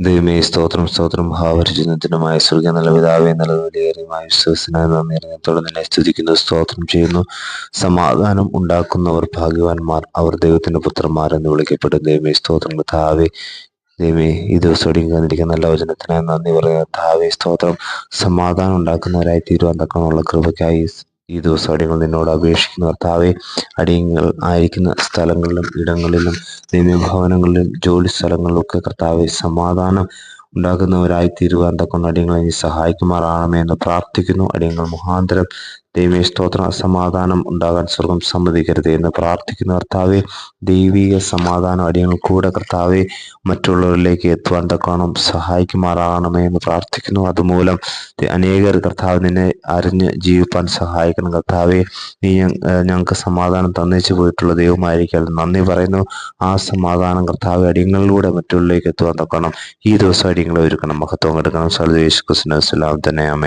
ദൈവമേ സ്തോത്രം സ്തോത്രം. ഭാവരചനത്തിനുമായ സ്വർഗ നല്ല പിതാവേ നല്ല വലിയേറിയമായ വിശ്വസനായ സ്തുതിക്കുന്നു സ്തോത്രം ചെയ്യുന്നു. സമാധാനം ഉണ്ടാക്കുന്നവർ ഭാഗ്യവാന്മാർ അവർ ദൈവത്തിന്റെ പുത്രന്മാർ എന്ന് വിളിക്കപ്പെടും. ദൈവമേ സ്തോത്രം താവേ ദൈവമേ ഈ ദിവസം ഒടുങ്ങിക്കാതിരിക്കുന്ന നല്ല വചനത്തിനായി നന്ദി പറയുക താവേ സ്തോത്രം. സമാധാനം ഉണ്ടാക്കുന്നവരായി തീരുവാൻ തക്കമുള്ള കൃപയ്ക്കായി ഈ ദിവസം അടിയങ്ങൾ നിന്നോട് അപേക്ഷിക്കുന്ന കർത്താവെ അടിയങ്ങൾ ആയിരിക്കുന്ന സ്ഥലങ്ങളിലും ഇടങ്ങളിലും നിയമഭവനങ്ങളിലും ജോലി സ്ഥലങ്ങളിലൊക്കെ കർത്താവെ സമാധാനം ഉണ്ടാക്കുന്നവരായി തീരുവാൻ തക്കൊണ്ട് അടിയങ്ങളെ നീ സഹായിക്കുമാറാണമേ എന്ന് പ്രാർത്ഥിക്കുന്നു. അടിയങ്ങൾ മുഖാന്തരം ദൈവീയ സ്തോത്ര. സമാധാനം ഉണ്ടാകാൻ സ്വർഗം സമ്മതിക്കരുത് എന്ന് പ്രാർത്ഥിക്കുന്ന കർത്താവെ ദൈവീക സമാധാനം അടിയങ്ങൾ കൂടെ കർത്താവെ മറ്റുള്ളവരിലേക്ക് എത്തുവാൻ തക്കണം സഹായിക്കുമാറാകണമേ എന്ന് പ്രാർത്ഥിക്കുന്നു. അതുമൂലം അനേകർ കർത്താവ് നിന്നെ അറിഞ്ഞ് ജീവിപ്പാൻ സഹായിക്കണം കർത്താവെ. നീ ഞങ്ങൾക്ക് സമാധാനം തന്നേച്ചു പോയിട്ടുള്ള ദൈവമായിരിക്കും. നന്ദി പറയുന്നു. ആ സമാധാനം കർത്താവ് അടിയങ്ങളിലൂടെ മറ്റുള്ളവരിലേക്ക് എത്തുവാൻ തക്കണം ഈ ദിവസം അടിയങ്ങളെ ഒരുക്കണം. മഹത്വം എടുക്കണം. സർദേശ് കൃഷ്ണ തന്നെ അമേ